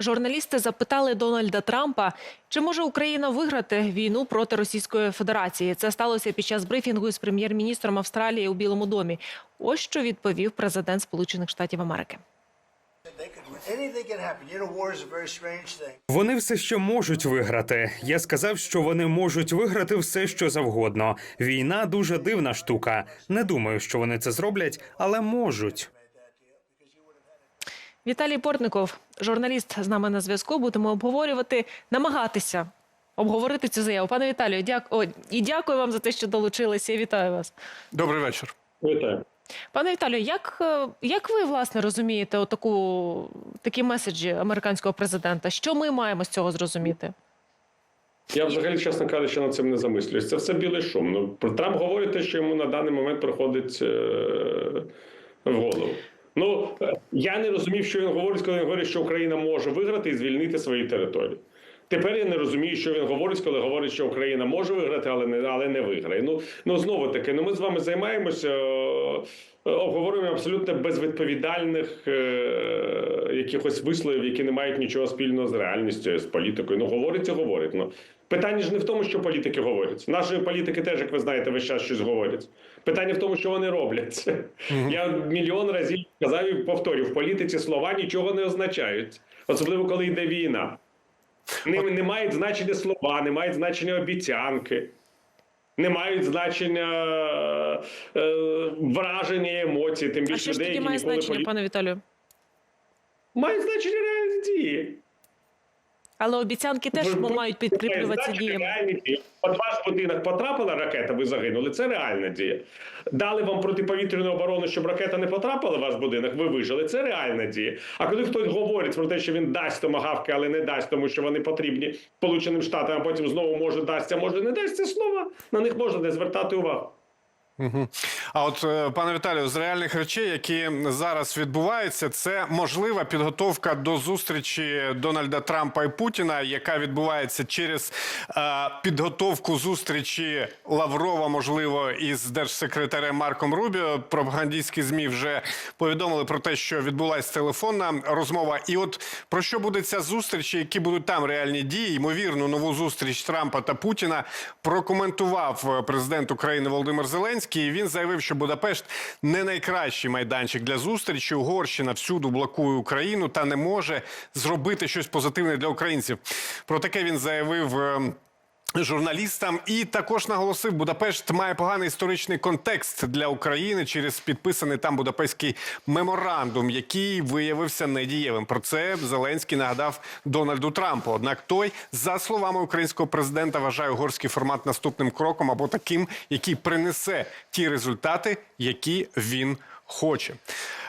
Журналісти запитали Дональда Трампа, чи може Україна виграти війну проти Російської Федерації. Це сталося під час брифінгу з прем'єр-міністром Австралії у Білому домі. Ось що відповів президент Сполучених Штатів Америки. Вони все ще можуть виграти. Я сказав, що вони можуть виграти все, що завгодно. Війна дуже дивна штука. Не думаю, що вони це зроблять, але можуть. Віталій Портников, журналіст з нами на зв'язку. Будемо обговорювати, намагатися обговорити цю заяву. Пане Віталію, дякую і дякую вам за те, що долучилися. Вітаю вас. Добрий вечір. Вітаю. Пане Віталію, як, е, як ви власне розумієте отаку такі меседжі американського президента? Що ми маємо з цього зрозуміти? Я взагалі, чесно кажучи, над цим не замислююсь. Це все білий шум. Ну, про Трамп говорить те, що йому на даний момент приходить е- в голову. Ну, е, я не розумів, що він говорить, коли він говорить, що Україна може виграти і звільнити свої території. Тепер я не розумію, що він говорить, коли говорить, що Україна може виграти, але не але не виграє. Ну ну знову таки, ну ми з вами займаємося, е, обговорюємо абсолютно безвідповідальних е, якихось висловів, які не мають нічого спільного з реальністю, з політикою. Ну говорить і говорить. Ну питання ж не в тому, що політики говорять. Наші політики теж, як ви знаєте, весь час щось говорять. Питання в тому, що вони роблять. Я мільйон разів казав і повторюю, в політиці слова нічого не означають, особливо коли йде війна. Не, не мають значення слова, не мають значення обіцянки, не мають значення е, враження емоцій, тим А більше що ж людей, тоді які має ніколи значення, полі... пане Віталію? мають значення реальні дії. Але обіцянки теж Ви- мають підкріплюватися діями. От ваш будинок потрапила ракета, ви загинули. Це реальна дія. Дали вам протиповітряну оборону, щоб ракета не потрапила в ваш будинок, ви вижили. Це реальна дія. А коли хтось говорить про те, що він дасть томагавки, але не дасть, тому що вони потрібні Сполученим Штатам, а потім знову може дасть, а може не дасть, це слова. На них можна не звертати увагу. А от е, пане Віталію, з реальних речей, які зараз відбуваються, це можлива підготовка до зустрічі Дональда Трампа і Путіна, яка відбувається через е, підготовку зустрічі Лаврова, можливо, із держсекретарем Марком Рубіо. Пропагандистські змі вже повідомили про те, що відбулася телефонна розмова. І от про що буде ця зустріч, які будуть там реальні дії? Ймовірно, нову зустріч Трампа та Путіна прокоментував е, президент України Володимир Зеленський. І Він заявив, що Будапешт не найкращий майданчик для зустрічі. Угорщина всюду блокує Україну та не може зробити щось позитивне для українців. Про таке він заявив. Журналістам і також наголосив, Будапешт має поганий історичний контекст для України через підписаний там Будапештський меморандум, який виявився недієвим. Про це Зеленський нагадав Дональду Трампу. Однак той, за словами українського президента, вважає угорський формат наступним кроком або таким, який принесе ті результати, які він хоче.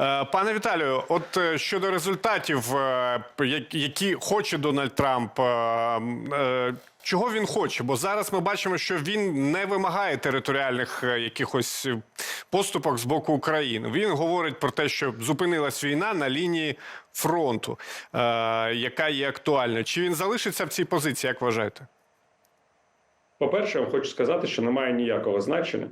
Е, Пане Віталію, от е, щодо результатів, е, які хоче Дональд Трамп, чого він хоче? Бо зараз ми бачимо, що він не вимагає територіальних якихось поступок з боку України. Він говорить про те, що зупинилась війна на лінії фронту, яка є актуальною. Чи він залишиться в цій позиції, як вважаєте? По-перше, я вам хочу сказати, що немає ніякого значення,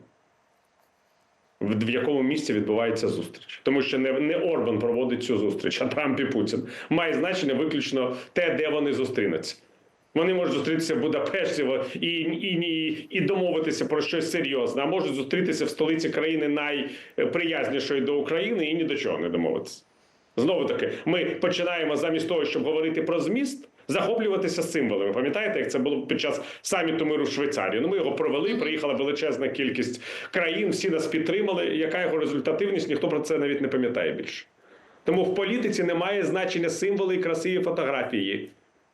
в якому місці відбувається зустріч. Тому що не, не Орбан проводить цю зустріч, а Трамп і Путін. Має значення виключно те, де вони зустрінуться. Вони можуть зустрітися в Будапешті і, і, і домовитися про щось серйозне, а можуть зустрітися в столиці країни найприязнішої до України і ні до чого не домовитися. Знову таки, ми починаємо замість того, щоб говорити про зміст, захоплюватися символами. Пам'ятаєте, як це було під час саміту миру в Швейцарії? Ну, ми його провели, приїхала величезна кількість країн, всі нас підтримали. Яка його результативність? Ніхто про це навіть не пам'ятає більше. Тому в політиці немає значення символи і красиві фотографії.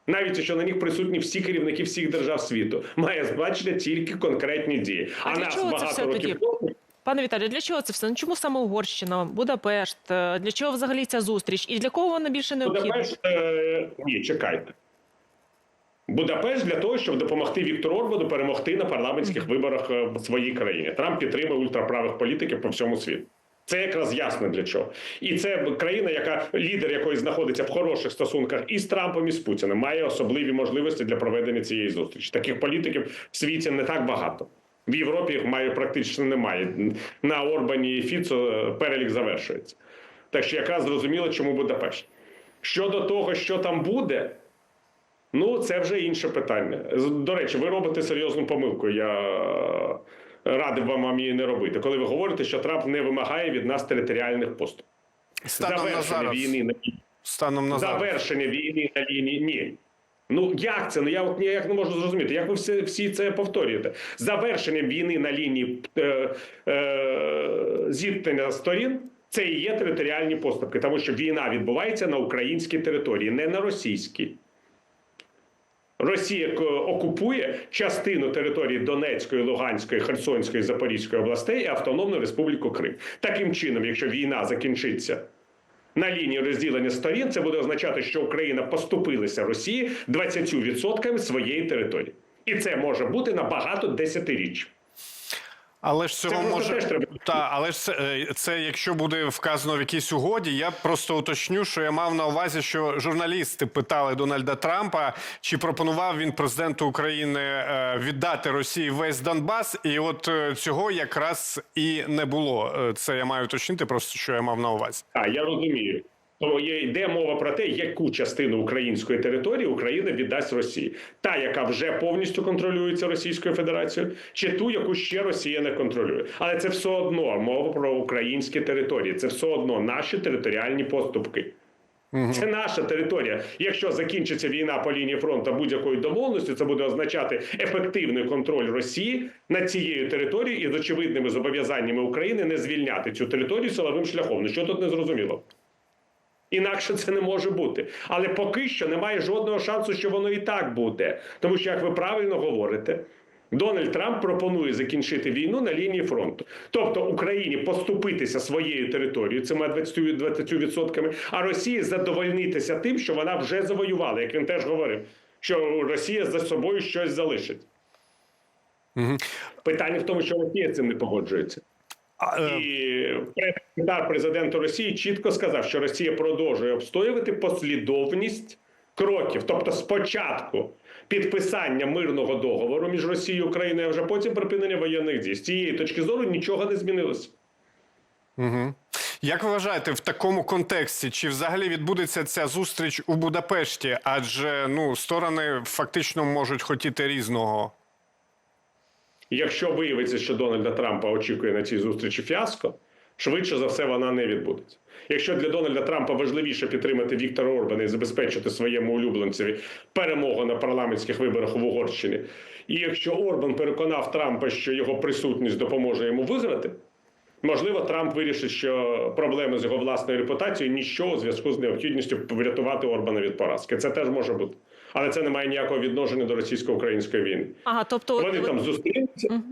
Навіть якщо на них присутні всі керівники всіх держав світу, має значення тільки конкретні дії. А чого це все тоді? тому Пане Віталію, для чого це все? Чому саме Угорщина, Будапешт? Е, Для чого взагалі ця зустріч? І для кого вона більше необхідна? Будапешт е, ні, чекайте. Будапешт для того, щоб допомогти Віктору Орбану перемогти на парламентських виборах е, в своїй країні. Трамп підтримує ультраправих політиків по всьому світу. Це якраз ясно для чого. І це країна, яка лідер якої знаходиться в хороших стосунках і з Трампом, і з Путіним, має особливі можливості для проведення цієї зустрічі. Таких політиків в світі не так багато. В Європі їх має практично немає. На Орбані і Фіцо перелік завершується. Так що якраз зрозуміло, чому Будапешт. Щодо того, що там буде, ну це вже інше питання. До речі, ви робите серйозну помилку. Я е, радив вам вам її не робити. Коли ви говорите, що Трамп не вимагає від нас територіальних поступів. Станом на Завершення зараз. війни на Станом на зараз. завершення війни на лінії. Ні. Ну як це? Ну я от ніяк не можу зрозуміти. Як ви всі, всі це повторюєте? Завершення війни на лінії е, е, зіткнення сторін. Це і є територіальні поступки, тому що війна відбувається на українській території, не на російській. Росія окупує частину території Донецької, Луганської, Херсонської, Запорізької областей і Автономну Республіку Крим. Таким чином, якщо війна закінчиться на лінії розділення сторін, це буде означати, що Україна поступилася Росії 20% своєї території. І це може бути на багато десятиріч. Але ж цього просто може теж треба- та, але ж це, е, це якщо буде вказано в якійсь угоді, я просто уточню, що я мав на увазі, що журналісти питали Дональда Трампа, чи пропонував він президенту України е, віддати Росії весь Донбас, і от е, цього якраз і не було. Це я маю уточнити, просто що я мав на увазі. А я розумію. Йде мова про те, яку частину української території Україна віддасть Росії, та яка вже повністю контролюється Російською Федерацією, чи ту, яку ще Росія не контролює. Але це все одно мова про українські території. Це все одно наші територіальні поступки. Це наша територія. Якщо закінчиться війна по лінії фронту будь-якою домовленістю, це буде означати ефективний контроль Росії над цією територією і з очевидними зобов'язаннями України не звільняти цю територію силовим шляхом. Ну що тут не зрозуміло? Інакше це не може бути. Але поки що немає жодного шансу, що воно і так буде. Тому що, як ви правильно говорите, Дональд Трамп пропонує закінчити війну на лінії фронту. Тобто Україні поступитися своєю територією, цими 20%, 20%, а Росії задовольнитися тим, що вона вже завоювала, як він теж говорив, що Росія за собою щось залишить. Питання в тому, що Росія цим не погоджується. Е, І прес-секретар президента Росії чітко сказав, що Росія продовжує обстоювати послідовність кроків. Тобто, спочатку підписання мирного договору між Росією і Україною, а вже потім припинення воєнних дій. З цієї точки зору нічого не змінилося. Як ви вважаєте, в такому контексті чи взагалі відбудеться ця зустріч у Будапешті? Адже ну сторони фактично можуть хотіти різного. Якщо виявиться, що Дональда Трампа очікує на цій зустрічі фіаско, швидше за все вона не відбудеться. Якщо для Дональда Трампа важливіше підтримати Віктора Орбана і забезпечити своєму улюбленцеві перемогу на парламентських виборах в Угорщині, і якщо Орбан переконав Трампа, що його присутність допоможе йому виграти, можливо, Трамп вирішить, що проблеми з його власною репутацією ніщо у зв'язку з необхідністю врятувати Орбана від поразки. Це теж може бути. Але це не має ніякого відношення до російсько-української війни. Ага, тобто Вони от... там зустрінуться.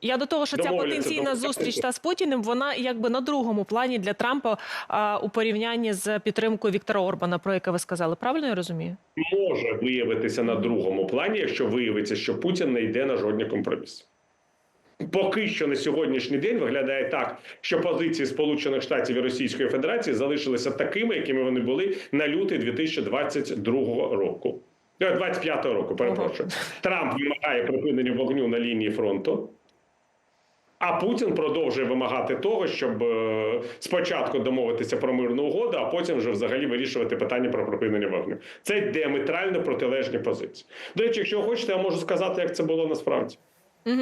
я до того, що ця потенційна зустріч та з Путіним, вона якби на другому плані для Трампа а, у порівнянні з підтримкою Віктора Орбана, про яке ви сказали. Правильно я розумію? може виявитися на другому плані, якщо виявиться, що Путін не йде на жодні компроміси. Поки що на сьогоднішній день виглядає так, що позиції Сполучених Штатів і Російської Федерації залишилися такими, якими вони були на лютий 2022 року. Е, 25-го року, перепрошую. Трамп вимагає припинення вогню на лінії фронту. А Путін продовжує вимагати того, щоб е, спочатку домовитися про мирну угоду, а потім вже взагалі вирішувати питання про припинення вогню. Це діаметрально протилежні позиції. До речі, якщо хочете, я можу сказати, як це було насправді.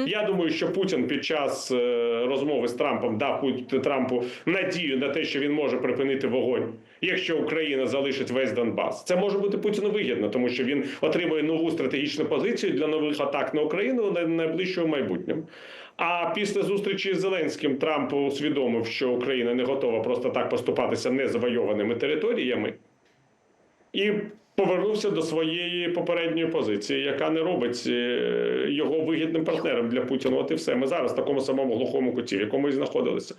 Я думаю, що Путін під час е, розмови з Трампом дав Трампу надію на те, що він може припинити вогонь, якщо Україна залишить весь Донбас. Це може бути Путіну вигідно, тому що він отримує нову стратегічну позицію для нових атак на Україну на найближчому майбутньому. А після зустрічі з Зеленським Трамп усвідомив, що Україна не готова просто так поступатися незавойованими територіями, і повернувся до своєї попередньої позиції, яка не робить е, його вигідним партнером для Путіна. От і все. Ми зараз в такому самому глухому куті, в якому і знаходилися.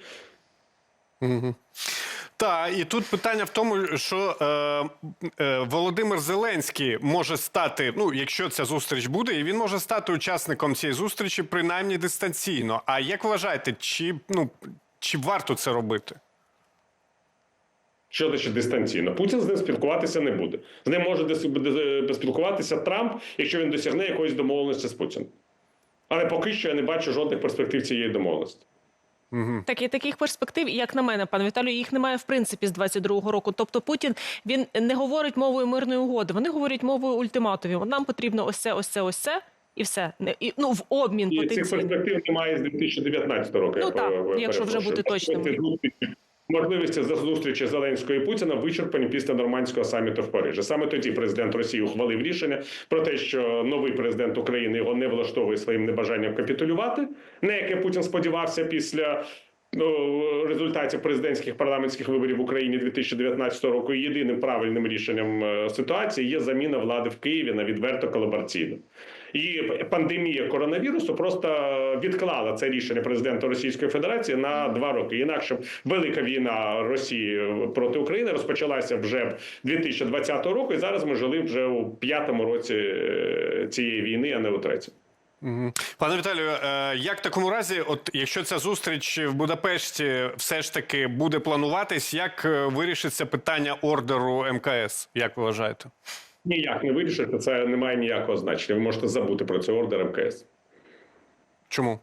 Та і тут питання в тому, що е, е, Володимир Зеленський може стати, ну якщо ця зустріч буде, і він може стати учасником цієї зустрічі, принаймні дистанційно. А як вважаєте, чи ну чи варто це робити? Що значить дистанційно? Путін з ним спілкуватися не буде. З ним може дис- спілкуватися Трамп, якщо він досягне якоїсь домовленості з Путіним. Але поки що я не бачу жодних перспектив цієї домовленості. Так і таких перспектив, як на мене, пане Віталію, їх немає в принципі з 22-го року. Тобто Путін він не говорить мовою мирної угоди. Вони говорять мовою ультиматумів. Нам потрібно ось це, ось це, ось це. І все і, ну в обмін І цих перспектив немає з 2019 року. Ну я так, якщо вже бути точним. Можливості за зустрічі Зеленського і Путіна вичерпані після нормандського саміту в Парижі. Саме тоді президент Росії ухвалив рішення про те, що новий президент України його не влаштовує своїм небажанням капітулювати, на яке Путін сподівався після. ну, Результатів президентських парламентських виборів в Україні 2019 року єдиним правильним рішенням е, ситуації є заміна влади в Києві на відверто колабораційну. І пандемія коронавірусу просто відклала це рішення президента Російської Федерації на два роки. Інакше велика війна Росії проти України розпочалася вже 2020 року, і зараз ми жили вже у п'ятому році е, цієї війни, а не у третьому. Пане Віталію, е, як в такому разі, от якщо ця зустріч в Будапешті все ж таки буде плануватись, як е, вирішиться питання ордеру МКС? Як ви вважаєте? Ніяк не вирішити, це не має ніякого значення. Ви можете забути про цей ордер МКС. Чому?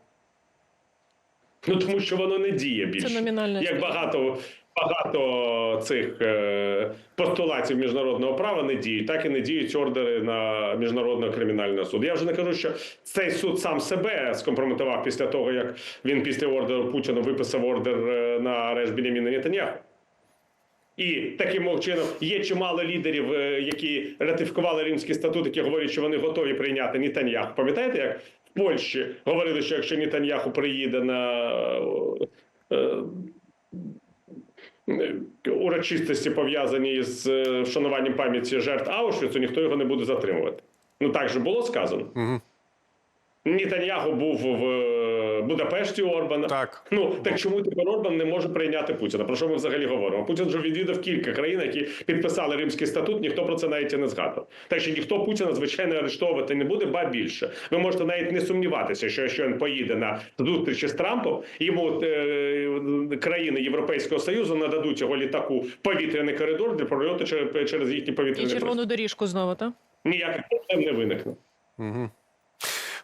Ну тому що воно не діє більше. номінальне Як багато, багато цих е, постулатів міжнародного права не діють, так і не діють ордери на міжнародного кримінального суду. Я вже не кажу, що цей суд сам себе скомпрометував після того, як він після ордеру Путіна виписав ордер е, на арешт Беняміна Нетаньяху. І таким чином є чимало лідерів, е, які ратифікували Римський статут, які говорять, що вони готові прийняти Нетаньяху. Пам'ятаєте, як в Польщі говорили, що якщо Нетаньяху приїде на е, е, урочистості, пов'язані з вшануванням пам'яті жертв Аушвіцу, ніхто його не буде затримувати. Ну так же було сказано. Угу. Нетаньяху був в Будапешті Орбана. Так. Ну так чому тепер Орбан не може прийняти Путіна? Про що ми взагалі говоримо? Путін вже відвідав кілька країн, які підписали Римський статут. Ніхто про це навіть і не згадував. Так що ніхто Путіна звичайно арештовувати не буде, ба більше. Ви можете навіть не сумніватися, що якщо він поїде на зустрічі з Трампом, йому е, країни Європейського союзу нададуть його літаку повітряний коридор для прольоту через, через їхні І повітряні червону доріжку знову, так? Ніяких проблем не виникне.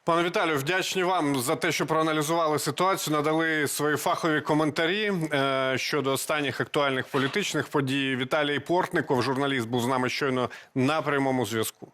Пане Віталію, вдячні вам за те, що проаналізували ситуацію, надали свої фахові коментарі е, щодо останніх актуальних політичних подій. Віталій Портников, журналіст, був з нами щойно на прямому зв'язку.